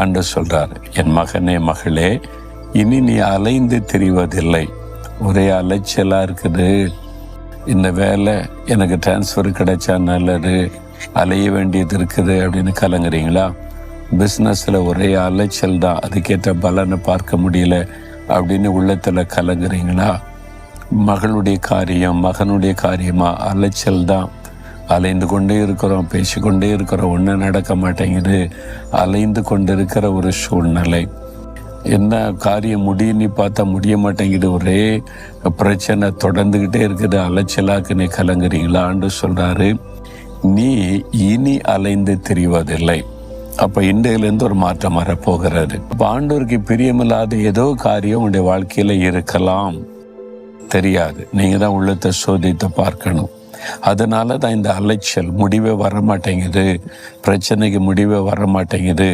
ஆண்டு சொல்றார். என் மகனே மகளே இனி நீ அலைந்து தெரிவதில்லை. ஒரே அலைச்சலாக இருக்குது. இந்த வேலை எனக்கு டிரான்ஸ்ஃபர் கிடைச்சா நல்லது. அலைய வேண்டியது இருக்குது அப்படின்னு கலங்குறீங்களா? பிஸ்னஸில் ஒரே அலைச்சல் தான். அதுக்கேற்ற பலனை பார்க்க முடியல அப்படின்னு உள்ளத்தில் கலங்குறீங்களா? மகளுடைய காரியம் மகனுடைய காரியமாக அலைச்சல் தான். அலைந்து கொண்டே இருக்கிறோம் பேசிக்கொண்டே இருக்கிறோம். ஒன்றும் நடக்க மாட்டேங்குது. அலைந்து கொண்டிருக்கிற ஒரு சூழ்நிலை. என்ன காரியம் முடியும்னு பார்த்தா முடிய மாட்டேங்குது. ஒரே பிரச்சனை தொடர்ந்துக்கிட்டே இருக்குது. அலைச்சலாக்கு நீ கலங்குறீங்களான்னு சொல்கிறாரு நீ இனி அலைந்து தெரிவதில்லை. அப்போ இன்றையிலேருந்து ஒரு மாற்றம் வரப்போகிறது. இப்போ ஆண்டோருக்கு பிரியமில்லாத ஏதோ காரியம் உங்களுடைய வாழ்க்கையில் இருக்கலாம். தெரியாது. நீங்கள் தான் உள்ளத்தை சோதித்து பார்க்கணும். அதனால தான் இந்த அலைச்சல் முடிவே வர மாட்டேங்குது பிரச்சனைக்கு முடிவே வர மாட்டேங்குது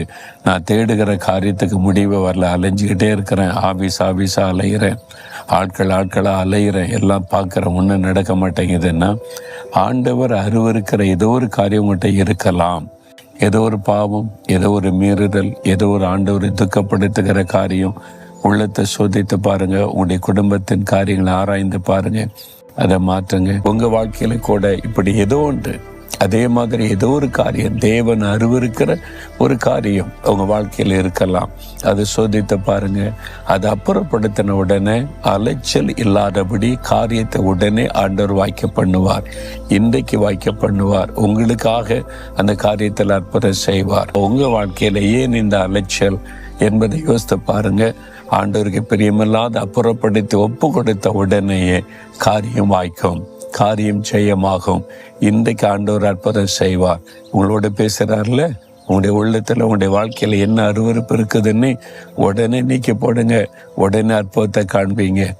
நான் தேடுகிற காரியத்துக்கு முடிவே வரல. அலைஞ்சிக்கிட்டே இருக்கிறேன். ஆஃபீஸ் ஆஃபீஸாக அலையிறேன். ஆட்கள் ஆட்களாக அலைகிறேன் எல்லாம் பார்க்குறேன் ஒன்றும் நடக்க மாட்டேங்குதுன்னா ஆண்டவர் அருவருக்கிற ஏதோ ஒரு காரியம் உங்கள்கிட்ட இருக்கலாம். ஏதோ ஒரு பாவம் ஏதோ ஒரு மீறுதல் ஏதோ ஒரு ஆண்டவரை துக்கப்படுத்துகிற காரியம். உள்ளத்தை சோதித்து பாருங்கள் உங்களுடைய குடும்பத்தின் காரியங்களை ஆராய்ந்து பாருங்கள் அதை மாற்றுங்க உங்க வாழ்க்கையில கூட இப்படி ஏதோ ஒன்று அதே மாதிரி ஏதோ ஒரு காரியம் தேவன் அருவருக்கிற ஒரு காரியம் உங்க வாழ்க்கையில இருக்கலாம். அதை சோதித்து பாருங்க. அதை அப்புறப்படுத்தின உடனே அலைச்சல் இல்லாதபடி காரியத்தை உடனே ஆண்டவர் வாய்க்க பண்ணுவார். இன்றைக்கு வாய்க்க பண்ணுவார். உங்களுக்காக அந்த காரியத்தில் அற்புதம் செய்வார். உங்க வாழ்க்கையில ஏன் இந்த அலைச்சல் என்பதை யோசித்து பாருங்க. ஆண்டவருக்கு பிரியமில்லாத அப்புறப்படுத்தி ஒப்பு கொடுத்த உடனேயே காரியம் வாய்க்கும் காரியம் செய்யமாகும் இன்றைக்கு ஆண்டவர் அற்புதம் செய்வார். உங்களோட பேசுறாருல? உங்களுடைய உள்ளத்தில் உங்களுடைய வாழ்க்கையில் என்ன அருவருப்பு இருக்குதுன்னு உடனே நீக்கி போடுங்க. உடனே அற்புதத்தை காண்பீங்க.